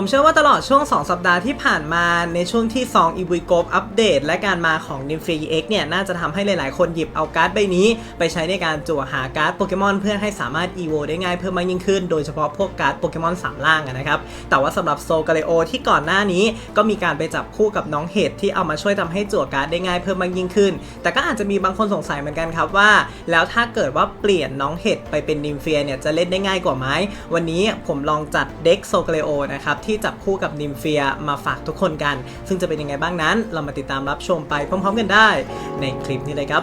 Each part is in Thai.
ผมเชื่อว่าตลอดช่วง 2 สัปดาห์ที่ผ่านมาในช่วงที่2 e v o โกอัปเดตและการมาของ n i m f e X เนี่ย น่าจะทำให้หลาย ๆ คนหยิบเอาการ์ดใบนี้ ไปใช้ในการจั่วหาการ์ดโปเกมอนเพื่อให้สามารถ EVO ได้ง่ายเพิ่มมากยิ่งขึ้น โดยเฉพาะพวกการ์ดโปเกมอนสามล่างนะครับ แต่ว่าสำหรับโซกาเลโอที่ก่อนหน้านี้ ก็มีการไปจับคู่กับน้องเห็ดที่เอามาช่วยทำให้จั่วการ์ดได้ง่ายเพิ่มมากยิ่งขึ้น แต่ก็อาจจะมีบางคนสงสัยเหมือนกันครับว่า แล้วถ้าเกิดว่าเปลี่ยนน้องเห็ดไปเป็นนิมเฟียเนี่ยจะเล่นได้ง่ายกว่าไหมวันนี้ผมลองจัดเด็กโซกาเลโอนะครับที่จับคู่กับนิมเฟียมาฝากทุกคนกัน ซึ่งจะเป็นยังไงบ้างนั้น เรามาติดตามรับชมไปพร้อมๆกันได้ ในคลิปนี้เลยครับ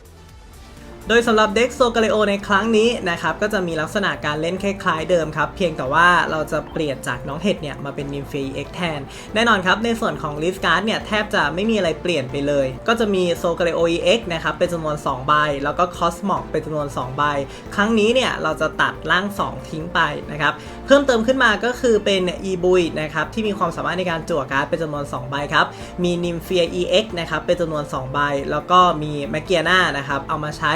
โดยสำหรับเด็กโซกาเลโอในครั้งนี้นะครับก็จะมีลักษณะการเล่นคล้ายๆเดิมครับ เพียงแต่ว่าเราจะเปลี่ยนจากน้องเห็ดเนี่ยมาเป็นนิมเฟียเอ็กแทนแน่นอนครับ ในส่วนของลิสการ์ดเนี่ยแทบจะไม่มีอะไรเปลี่ยนไปเลย ก็จะมีโซกาเลโอเอ็กนะครับเป็นจำนวน 2 ใบ แล้วก็คอสมอกเป็นจำนวน 2 ใบ ครั้งนี้เนี่ยเราจะตัดร่าง 2 ทิ้งไปนะครับเพิ่มเติมขึ้นมาก็คือเป็นอีบุยนะครับที่มีความสามารถในการจั่วการ์ดเป็นจำนวน 2 ใบครับมีนิมเฟีย EX นะครับเป็นจำนวน 2 ใบ แล้วก็มีแมกเกียนานะครับเอามาใช้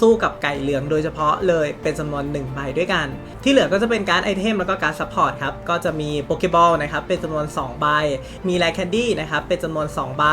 สู้กับไก่เหลืองโดยเฉพาะเลยเป็นจำนวน1ใบด้วยกัน ที่เหลือก็จะเป็นการไอเทมแล้วก็การซัพพอร์ตครับ ก็จะมีโปเกบอลนะครับเป็นจำนวน2ใบ มีไลแคนดี้นะครับเป็นจำนวน2ใบ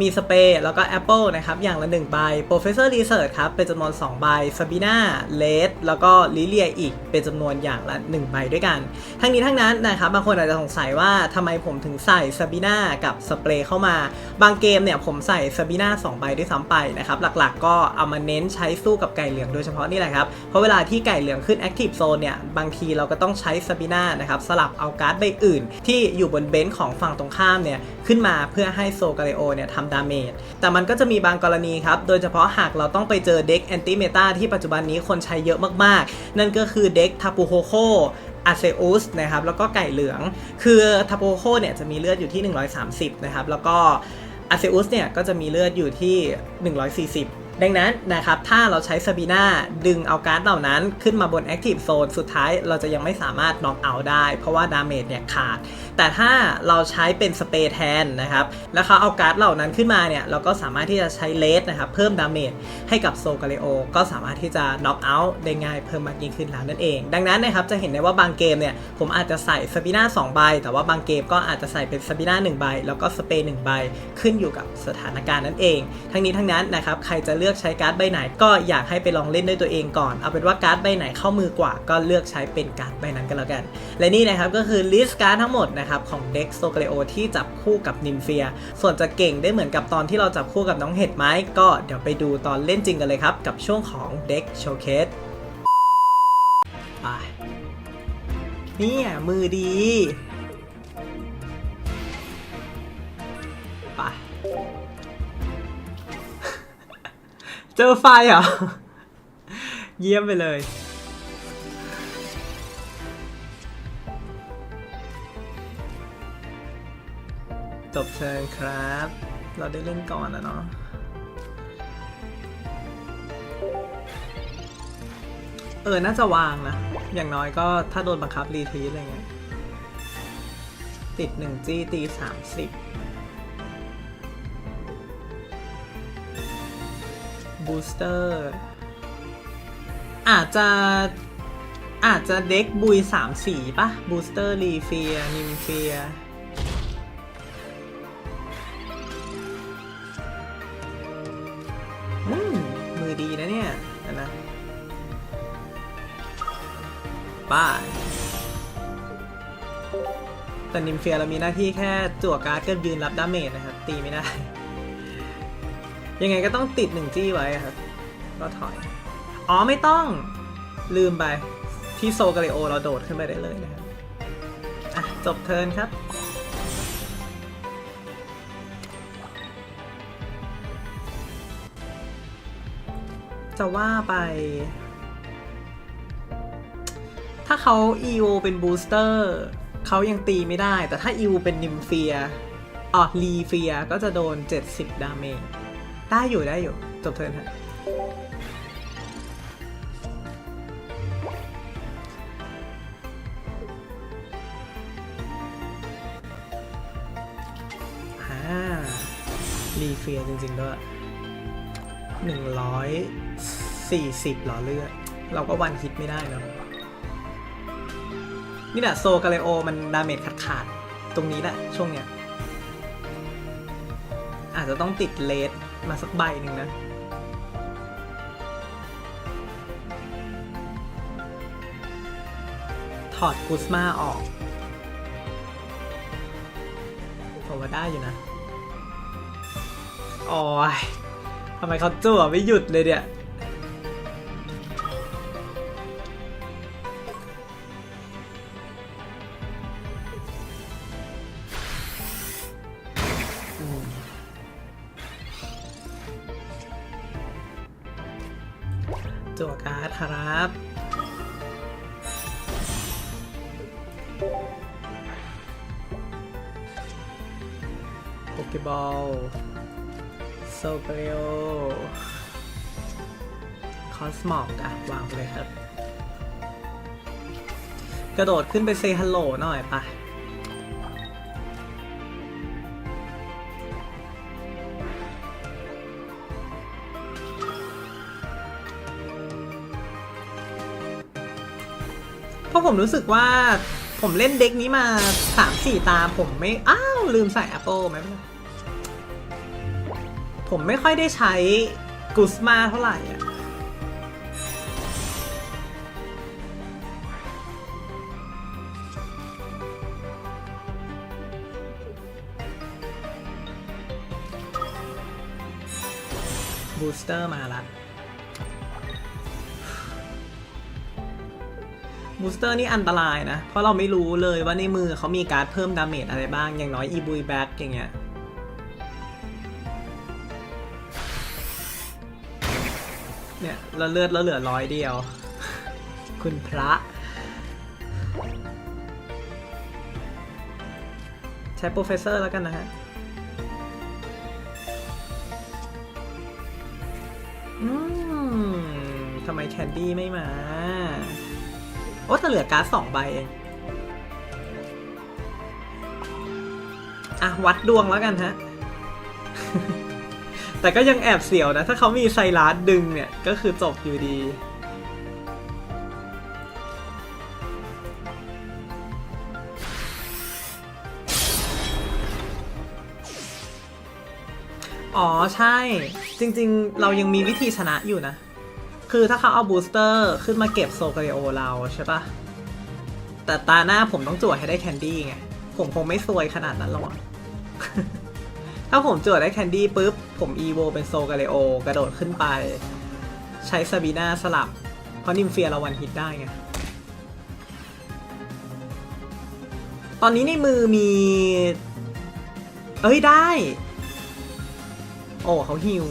มีสเปรย์แล้วก็แอปเปิลนะครับอย่างละ1ใบโปรเฟสเซอร์รีเสิร์ชครับเป็นจำนวน2ใบซาบีนาเลสแล้วก็ลิเลียอีกเป็นจำนวนอย่างละ1ใบด้วยกัน ทั้งนี้ทั้งนั้นนะครับบางคนอาจจะสงสัยว่าทำไมผมถึงใส่ซาบีนากับสเปรย์เข้ามา บางเกมเนี่ยผมใส่ซาบีนา2ใบด้วยซ้ำไปนะครับหลักๆ ก็เอามาเน้นใช้สู้กับไก่เหลืองโดยเฉพาะนี่แหละครับ เพราะเวลาที่ไก่เหลืองขึ้น Active Zone เนี่ยบางทีเราก็ต้องใช้ซาบีนานะครับสลับเอาการ์ดใบอื่น ที่อยู่บนเบนช์ของฝั่งตรงข้ามเนี่ยขึ้นมาเพื่อให้โซกาเลโอเนี่ยทำดาเมจแต่มันก็จะมีบางกรณีครับโดยเฉพาะหากเราต้องไปเจอเด็กแอนติเมตาที่ปัจจุบันนี้คนใช้เยอะมากๆ นั่นก็คือเด็กทาปูโฮโคอาเซอุสนะครับแล้วก็ไก่เหลือง คือทาโปโคเนี่ยจะมีเลือดอยู่ที่ 130 นะครับ แล้วก็อาเซอุสเนี่ยก็จะมีเลือดอยู่ที่ 140 ดังนั้นนะครับถ้าเราใช้ซาบีนาดึงเอาการ์ดเหล่านั้นขึ้นมาบน Active Zone สุดท้ายเราจะยังไม่สามารถน็อกเอาได้ เพราะว่าดาเมจเนี่ยขาด แต่ถ้าเราใช้เป็นสเปรย์แทนนะครับแล้วเขาเอาการ์ดเหล่านั้นขึ้นมาเนี่ยเราก็สามารถที่จะใช้เลสนะครับเพิ่มดาเมจให้กับโซกาเลโอก็สามารถที่จะน็อกเอาท์ได้ง่ายเพิ่มมากยิ่งขึ้นแล้วนั่นเอง ดังนั้นนะครับจะเห็นได้ว่าบางเกมเนี่ยผมอาจจะใส่ซาบีนา2ใบ แต่ว่าบางเกมก็อาจจะใส่เป็นซาบีนา1ใบ แล้วก็สเปรย์1ใบขึ้นอยู่กับสถานการณ์นั่นเอง ทั้งนี้ทั้งนั้นนะครับใครจะเลือกือกใช้การ์ดใบไหน ก็อยากให้ไปลองเล่นด้วยตัวเองก่อน เอาเป็นว่าการ์ดใบไหนเข้ามือกว่า ก็เลือกใช้เป็นการ์ดใบนั้นก็แล้วกัน และนี่นะครับก็คือลิสต์การ์ดทั้งหมดนะครับของเด็กโซเกเลโอที่จับคู่กับนิมเฟีย ส่วนจะเก่งได้เหมือนกับตอนที่เราจับคู่กับน้องเห็ดไหมก็เดี๋ยวไปดูตอนเล่นจริงกันเลยครับกับช่วงของเด็กโชว์เคสไปเนี่ยมือดี เจอไฟเหรอ เยี่ยมไปเลย จบเชิญครับ เราได้เล่นก่อนนะเนาะเออ น่าจะวางนะ อย่างน้อยก็ถ้าโดนบังคับรีทีสอะไรเงี้ย ติดหนึ่งจี้ตีสามสิบ บูสเตอร์อาจจะอาจจะเด็กบุยสามสีปะบูสเตอร์รีเฟียนิมเฟียมือดีนะเนี่ยนะป้าแต่นิมเฟียเรามีหน้าที่แค่จั่วการ์ดก็ยืนรับดาเมจนะครับ ตีไม่ได้ ยังไงก็ต้องติดหนึ่งจี้ไว้ครับ ก็ถอย อ๋อไม่ต้องลืมไป ที่โซกาเลโอเราโดดขึ้นไปได้เลยนะครับ อะ จบเทิร์นครับ จะว่าไป ถ้าเขา EO เป็นบูสเตอร์เขายังตีไม่ได้ แต่ถ้า EO เป็นนิมเฟียอ๋อลีเฟียก็จะโดน 70 ดาเมจ ได้อยู่ได้อยู่ จบเทิร์นฮะอ่ารีเฟียจริงๆด้วยหนึ่งร้อยสี่สิบหรอเลือด เราก็วันฮิตไม่ได้เนอะนี่แหละโซกาเลโอมันดาเมจขาดขาดๆตรงนี้แหละช่วงเนี้ยอาจจะต้องติดเลส มาสักใบหนึ่งนะถอดกุสมาออกผมว่าได้อยู่นะ อ๋อทำไมเขาจั่วไม่หยุดเลยเนี่ย โปเกบอลโซเกโอคอสมอกอะวางไปเลยครับ กระโดดขึ้นไปเซฮัลโหลหน่อยปะเพราะผมรู้สึกว่าผมเล่นเด็กนี้มา 3-4 ตาผมไม่ อ้าว ลืมใส่ Apple ไหมไม่เป็นไร ผมไม่ค่อยได้ใช้กุสมาเท่าไหร่อะบูสเตอร์มาละบูสเตอร์นี่อันตรายนะ เพราะเราไม่รู้เลยว่าในมือเขามีการ์ดเพิ่มดาเมจอะไรบ้าง อย่างน้อยอีบุยแบ็กอย่างเงี้ย เนี่ยเลือดเราเหลือร้อยเดียว คุณพระ ใช้โปรเฟสเซอร์แล้วกันนะฮะอืมทำไมแคนดี้ไม่มา โอ้แต่เหลือการ์ดสองใบเอง อะ วัดดวงแล้วกันฮะ แต่ก็ยังแอบเสียวนะ ถ้าเขามีไซรัสดึงเนี่ย ก็คือจบอยู่ดี อ๋อใช่ จริงๆ เรายังมีวิธีชนะอยู่นะ คือถ้าเขาเอาบูสเตอร์ขึ้นมาเก็บโซกาเรโอเราใช่ปะแต่ตาหน้าผมต้องจั่วให้ได้แคนดี้ไง ผมคงไม่ซวยขนาดนั้นหรอก ถ้าผมจั่วได้แคนดี้ปุ๊บ ผมอีโวเป็นโซกาเลโอกระโดดขึ้นไป ใช้ซาบีนาสลับ เพราะนิมเฟียเราวันฮิตได้ไง ตอนนี้ในมือมี เอ้ยได้ โอ้เขาฮิว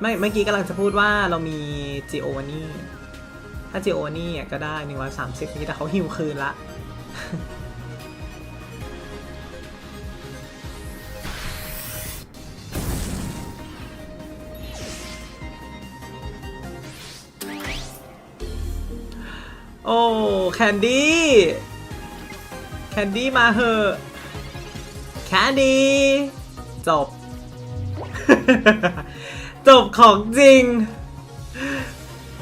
ไม่เมื่อกี้กำลังจะพูดว่าเรามีจิโอวานี่ถ้าจิโอวานี่ก็ได้หนึ่งร้อยสามสิบนี้แต่เขาฮิวคืนละ โอ้แคนดี้แคนดี้มาเหอะแคนดี้จบ จบของจริง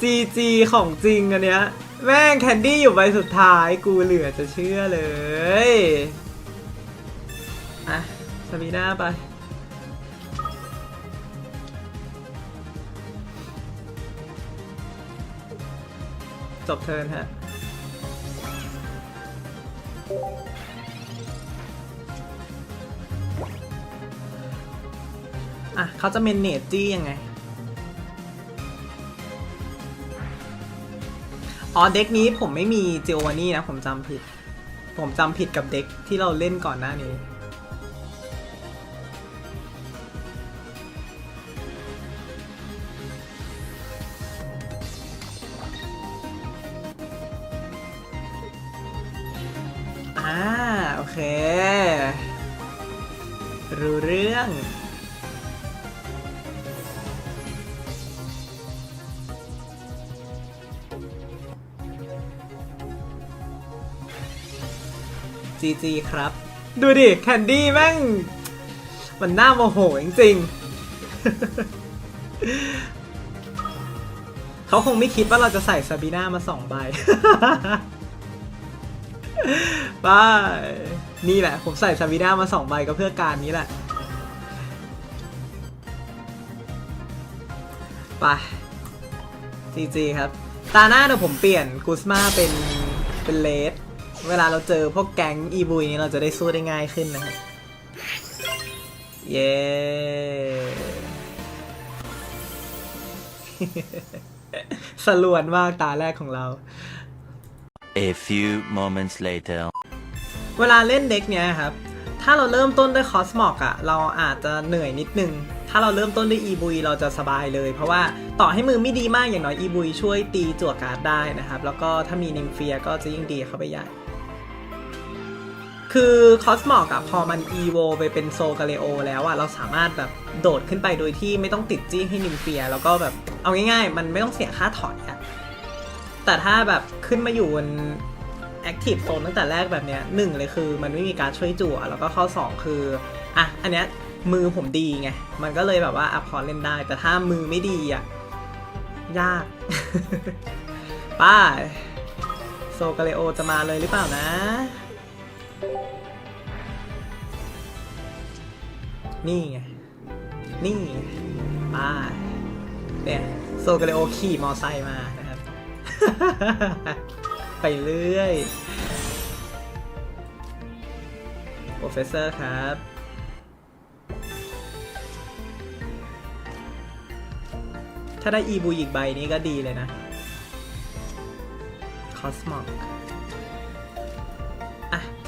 GG ของจริงอันเนี้ยแม่งแคนดี้อยู่ใบสุดท้ายกูเหลือจะเชื่อเลย อะสมีน้าไป จบเทิร์นฮะอะเขาจะเมนเนจจี้ยังไง อ๋อ เด็กนี้ผมไม่มีเจโอวานี่นะ ผมจำผิด ผมจำผิดกับเด็กที่เราเล่นก่อนหน้านี้ จีจีครับ ดูดิ แคนดี้แม่ง มันน่าโมโหจริงๆ เขาคงไม่คิดว่าเราจะใส่ซาบีน่ามาสองใบ บาย นี่แหละ ผมใส่ซาบีน่ามาสองใบก็เพื่อการนี้แหละ ไปจีจีครับ ตาหน้าเดี๋ยวผมเปลี่ยนกูสมาเป็นเป็นเลส เวลาเราเจอพวกแก๊งอีบุยนี้เราจะได้สู้ได้ง่ายขึ้นนะครับเย้ สลวนมากตาแรกของเรา A few moments later. เวลาเล่นเด็กเนี้ยครับ ถ้าเราเริ่มต้นด้วยคอสมอกอะเราอาจจะเหนื่อยนิดนึง ถ้าเราเริ่มต้นด้วยอีบุยเราจะสบายเลย เพราะว่าต่อให้มือไม่ดีมากอย่างน้อยอีบุยช่วยตีจั่วการ์ดได้นะครับ แล้วก็ถ้ามีนิมเฟียก็จะยิ่งดีเข้าไปใหญ่ คือคอสมอกอะพอมันอีโวไปเป็นโซกาเลโอแล้วอะเราสามารถแบบโดดขึ้นไปโดยที่ไม่ต้องติดจี้ให้นิมเฟีย แล้วก็แบบเอาง่ายๆ มันไม่ต้องเสียค่าถอยอะแต่ถ้าแบบขึ้นมาอยู่บนแอคทีฟโซนตั้งแต่แรกแบบเนี้ยหนึ่งเลยคือมันไม่มีการช่วยจั่วแล้วก็ข้อ 2 คืออะอันเนี้ยมือผมดีไง มันก็เลยแบบว่าอะพอเล่นได้ แต่ถ้ามือไม่ดีอะยาก ป้าโซกาเลโอจะมาเลยหรือเปล่านะ นี่ไง นี่ไงป้าเนี่ยโซกเลโอขี่มอไซค์มานะครับ ไปเรื่อยโปรเฟสเซอร์ครับ ถ้าได้อีบูอีกใบนี้ก็ดีเลยนะ คอสมอก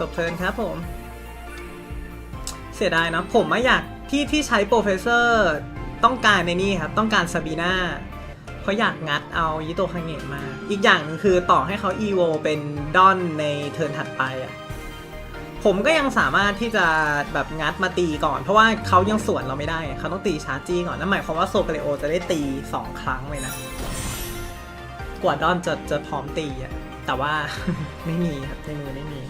จบเทิร์นครับผม เสียดายนะผมไม่อยากที่ที่ใช้โปรเฟสเซอร์ต้องการในนี่ครับ ต้องการซาบีนาเพราะอยากงัดเอายิโตคังเงะมา อีกอย่างนึงคือต่อให้เขาอีโวเป็นดอนในเทิร์นถัดไปอะผมก็ยังสามารถที่จะแบบงัดมาตีก่อน เพราะว่าเขายังสวนเราไม่ได้เขาต้องตีชาร์จี้ก่อนนั่นหมายความว่าโซเกเรโอจะได้ตี 2 ครั้งเลยนะ กว่าดอนจะจะพร้อมตีอะแต่ว่าไม่มีครับในมือไม่มี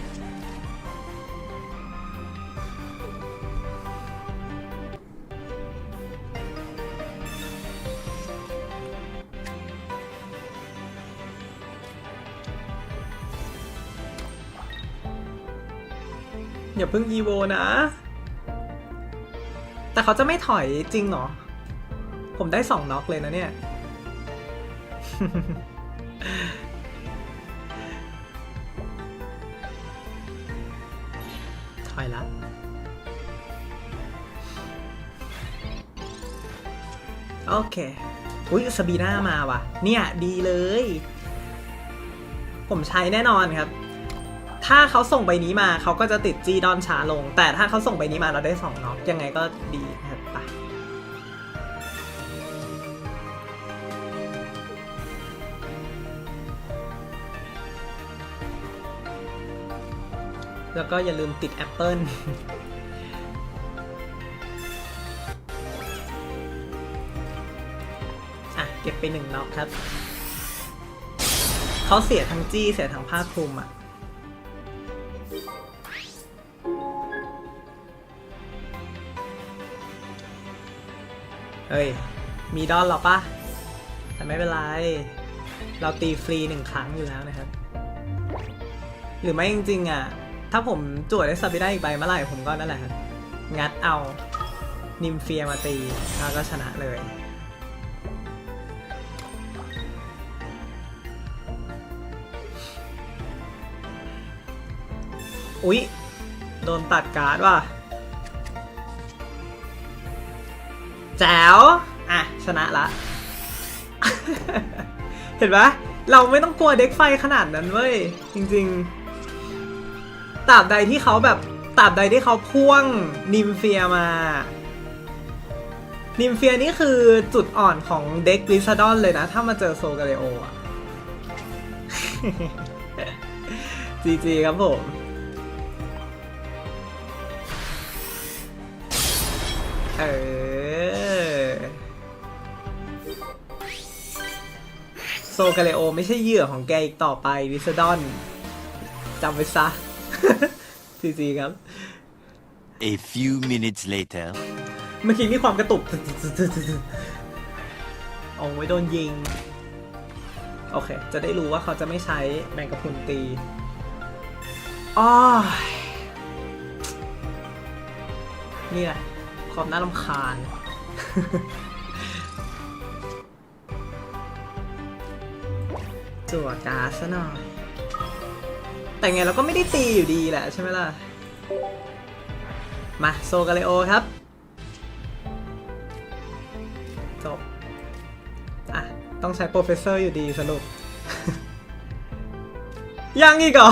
อย่าเพิ่งอีโวนะ แต่เขาจะไม่ถอยจริงเหรอ ผมได้สองน็อกเลยนะเนี่ย ถอยละโอเค อุ้ยสบีน่ามาว่ะ เนี่ย ดีเลย ผมใช้แน่นอนครับ ถ้าเขาส่งใบนี้มาเขาก็จะติดจีดอนช้าลง แต่ถ้าเขาส่งใบนี้มาเราได้สองน็อกยังไงก็ดีนะครับไปแล้วก็อย่าลืมติดแอปเปิลอะ เก็บไปหนึ่งน็อกครับ เขาเสียทั้งจี้เสียทั้งผ้าคลุมอะ เฮ้ย มีดอนหรอปะแต่ไม่เป็นไร เราตีฟรีหนึ่งครั้งอยู่แล้วนะครับ หรือไม่จริงๆอะ ถ้าผมจวดได้ซาบิได้อีกใบเมื่อไหร่ผมก็นั่นแหละครับ งัดเอานิมเฟียมาตีแล้วก็ชนะเลยอุ๊ย โดนตัดการ์ดว่ะ แจ๋วอะ ชนะละ เห็นปะเราไม่ต้องกลัวเด็กไฟขนาดนั้นเว้ย จริงๆตราบใดที่เขาแบบตราบใดที่เขาพ่วงนิมเฟียมา นิมเฟียนี่คือจุดอ่อนของเด็กลิซาดอนเลยนะ ถ้ามาเจอโซกาเลโออะจีจีครับผม เออ โซกาเลโอไม่ใช่เหยื่อของแกอีกต่อไปวิสดอนจำไว้ซะจริงๆครับ A few minutes later. เมื่อกี้มีความกระตุกโอ้ยโดนยิง โอเค จะได้รู้ว่าเขาจะไม่ใช้แมงกะพรุนตีอ้อยนี่แหละความน่ารำคาญ จั่วการ์ดซะหน่อย แต่ไงเราก็ไม่ได้ตีอยู่ดีแหละใช่ไหมล่ะ มาโซกาเลโอครับ จบ อะ ต้องใช้โปรเฟสเซอร์อยู่ดีสรุป ยังอีกเหรอ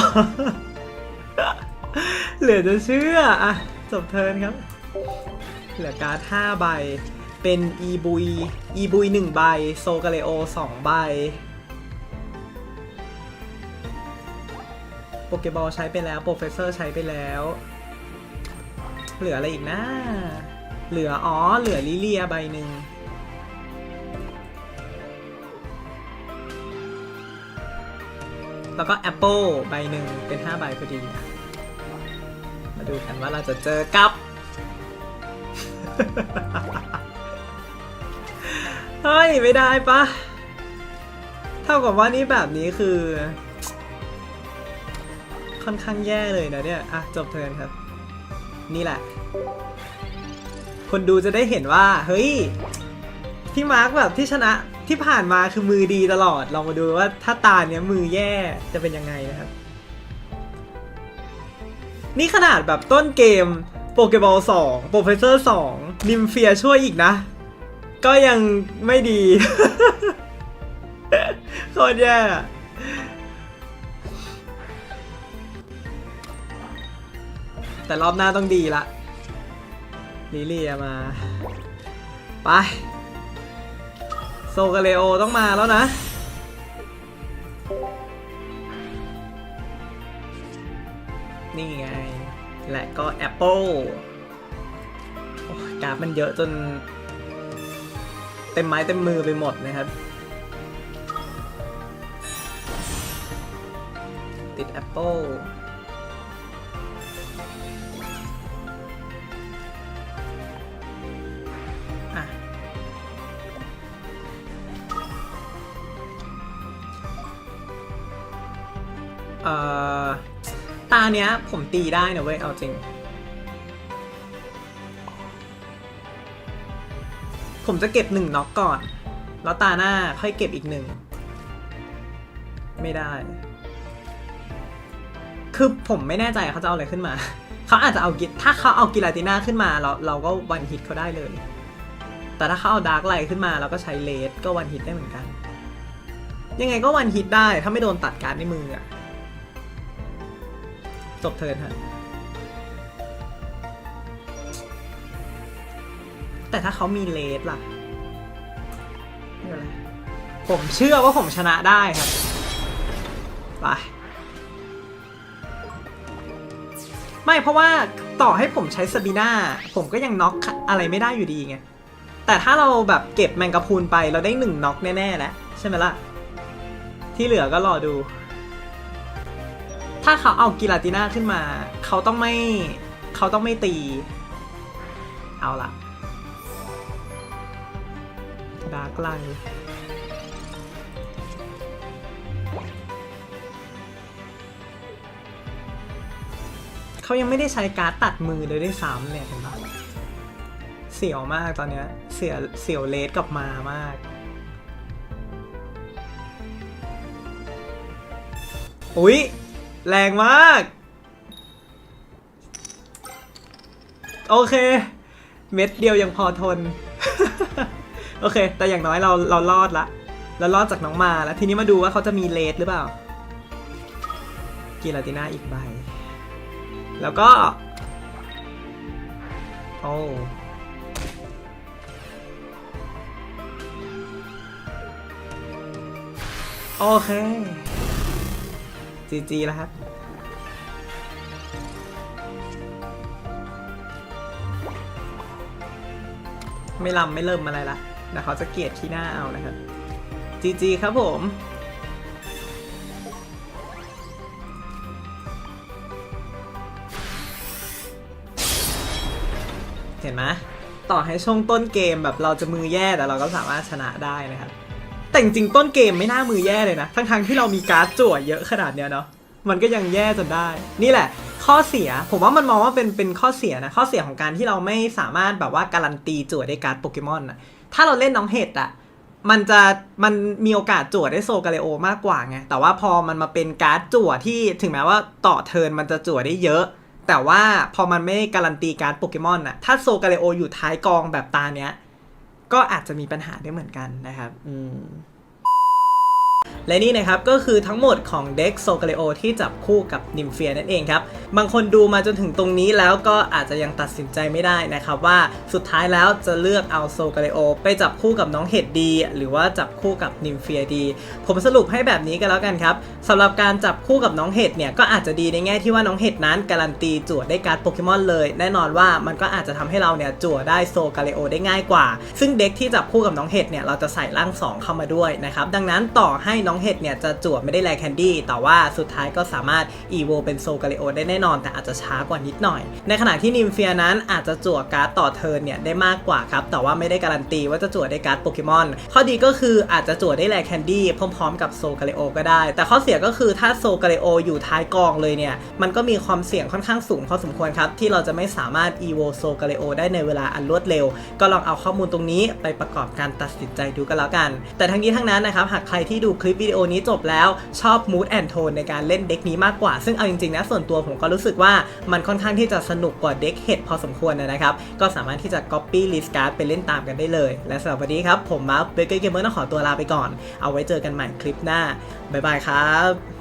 เหลือจะเชื่อ อะ จบเทิร์นครับ เหลือการ์ด5ใบเป็นอีบุยอีบุย1ใบ โซกาเลโอ2ใบ โปเกบอลใช้ไปแล้วโปรเฟสเซอร์ใช้ไปแล้ว เหลืออะไรอีกนะ เหลืออ๋อ เหลือลิเลียใบหนึ่งแล้วก็แอปเปิลใบหนึ่งเป็น 5 ใบพอดี มาดูกันว่าเราจะเจอกับ เฮ้ย ไม่ได้ปะเท่ากับว่านี่แบบนี้คือ ค่อนข้างแย่เลยนะเนี่ย อะ จบเทิร์นครับ นี่แหละ คนดูจะได้เห็นว่า เฮ้ย พี่มาร์คแบบที่ชนะที่ผ่านมาคือมือดีตลอด ลองมาดูว่าถ้าตาเนี้ยมือแย่จะเป็นยังไงนะครับ นี่ขนาดแบบต้นเกมโปเกบอล2โปรเฟสเซอร์2นิมเฟียช่วยอีกนะ ก็ยังไม่ดีโคตรแย่ แต่รอบหน้าต้องดีละลิเลียมา ไป โซกาเลโอต้องมาแล้วนะนี่ไง และก็แอปเปิลโอ้ยกราฟมันเยอะจน เต็มไม้เต็มมือไปหมดนะครับ ติดแาเนี้ย ผมตีได้นะเว้ย เอาจริง ผมจะเก็บหนึ่งน็อกก่อน แล้วตาหน้าค่อยเก็บอีกหนึ่ง ไม่ได้ คือผมไม่แน่ใจเขาจะเอาอะไรขึ้นมา เขาอาจจะเอากิถ้าเขาเอากิลาติน่าขึ้นมาเราเราก็วันฮิตเขาได้เลย แต่ถ้าเขาเอาดาร์กไลท์ขึ้นมาเราก็ใช้เลสก็วันฮิตได้เหมือนกัน ยังไงก็วันฮิตได้ถ้าไม่โดนตัดการในมืออะ จบเทิร์นฮะ แต่ถ้าเขามีเลสล่ะผมเชื่อว่าผมชนะได้ครับ ไป ไม่เพราะว่าต่อให้ผมใช้สบีน่าผมก็ยังน็อกอะไรไม่ได้อยู่ดีไง แต่ถ้าเราแบบเก็บแมงกะพรุนไปเราได้หนึ่งน็อกแน่ๆแล้วใช่ไหมล่ะ ที่เหลือก็รอดูาเขาเอากิลาติน่าขึ้นมา เขาต้องไม่เขาต้องไม่ตี เอาละดาร์กไลท์เขายังไม่ได้ใช้การ์ดตัดมือเลยด้วยซ้ำเนี่ยเห็นปะเสียวมากตอนเนี้ยเสียเสียวเลสกับมามาก อุ๊ย แรงมาก โอเค เม็ดเดียวยังพอทน โอเค แต่อย่างน้อยเราเรารอดละเรารอดจากน้องมาแล้ว ทีนี้มาดูว่าเขาจะมีเลสหรือเปล่า กีลาติน่าอีกใบ แล้วก็ โอ้โอเค จีจีแล้วครับไม่ลำไม่เริ่มอะไรละเดี๋ยวเขาจะเกลียดที่หน้าเอานะครับ จีจีครับผม เห็นไหมต่อให้ช่วงต้นเกมแบบเราจะมือแย่แต่เราก็สามารถชนะได้นะครับ แต่จริงต้นเกมไม่น่ามือแย่เลยนะ ทั้งๆที่เรามีการ์ดจั่วเยอะขนาดเนี้ยเนาะมันก็ยังแย่จนได้ นี่แหละ ข้อเสียผมว่ามันมองว่าเป็นเป็นข้อเสียนะ ข้อเสียของการที่เราไม่สามารถแบบว่าการันตีจั่วได้การ์ดโปเกมอนอะถ้าเราเล่นน้องเห็ดอะมันจะมันมีโอกาสจั่วได้โซกาเลโอมากกว่าไงแต่ว่าพอมันมาเป็นการ์ดจั่วที่ถึงแม้ว่าต่อเทินมันจะจั่วได้เยอะ แต่ว่าพอมันไม่การันตีการ์ดโปเกมอนอะถ้าโซกาเลโออยู่ท้ายกองแบบตาเนี้ย ก็อาจจะมีปัญหาได้เหมือนกันนะครับ อืม และนี่นะครับก็คือทั้งหมดของเด็กโซกาเลโอที่จับคู่กับนิมเฟียนั่นเองครับ บางคนดูมาจนถึงตรงนี้แล้วก็อาจจะยังตัดสินใจไม่ได้นะครับว่าสุดท้ายแล้วจะเลือกเอาโซกาเลโอไปจับคู่กับน้องเห็ดดี หรือว่าจับคู่กับนิมเฟียดี ผมสรุปให้แบบนี้กันแล้วกันครับสำหรับการจับคู่กับน้องเห็ดเนี่ยก็อาจจะดีในแง่ที่ว่าน้องเห็ดนั้นการันตีจั่วได้การ์ดโปเกมอนเลย แน่นอนว่ามันก็อาจจะทำให้เราเนี่ยจั่วได้โซกาเลโอได้ง่ายกว่า ซึ่งเด็กที่จับคู่กับน้องเห็ดเนี่ยเราจะใส่ร่าง2เข้ามาด้วยนะครับดังนั้นต่อให้น้องเห็ดเนี่ยจะจั่วไม่ได้แลแคนดี้แต่ว่าสุดท้ายก็สามารถอีโวเป็นโซกาเลโอได้แน่นอน แต่อาจจะช้ากว่านิดหน่อย ในขณะที่นิมเฟียนั้นอาจจะจั่วการ์ดต่อเทิร์นเนี่ยได้มากกว่าครับ แต่ว่าไม่ได้การันตีว่าจะจั่วได้การ์ดโปเกมอน ข้อดีก็คืออาจจะจั่วได้แลแคนดี้พร้อมๆ กับโซกาเลโอก็ได้ แต่ข้อเสียก็คือถ้าโซกาเลโออยู่ท้ายกองเลยเนี่ยมันก็มีความเสี่ยงค่อนข้างสูงพอสมควรครับที่เราจะไม่สามารถอีโวโซกาเลโอได้ในเวลาอันรวดเร็ว ก็ลองเอาข้อมูลตรงนี้ไปประกอบการตัดสินใจดูกันแล้วกัน แต่ทั้งนี้ทั้งนั้นนะครับหากใครที่ดูคลิปวิดีโอนี้จบแล้วชอบ mood and tone ในการเล่นเด็กนี้มากกว่า ซึ่งเอาจริงๆนะส่วนตัวผมก็รู้สึกว่ามันค่อนข้างที่จะสนุกกว่าเด็กเห็ดพอสมควรนะครับ ก็สามารถที่จะ copy list card ไปเล่นตามกันได้เลย และสำหรับวันนี้ครับผมมาร์คเบเกอร์เกมเมอร์ต้องขอตัวลาไปก่อน เอาไว้เจอกันใหม่คลิปหน้าบ๊ายบายครับ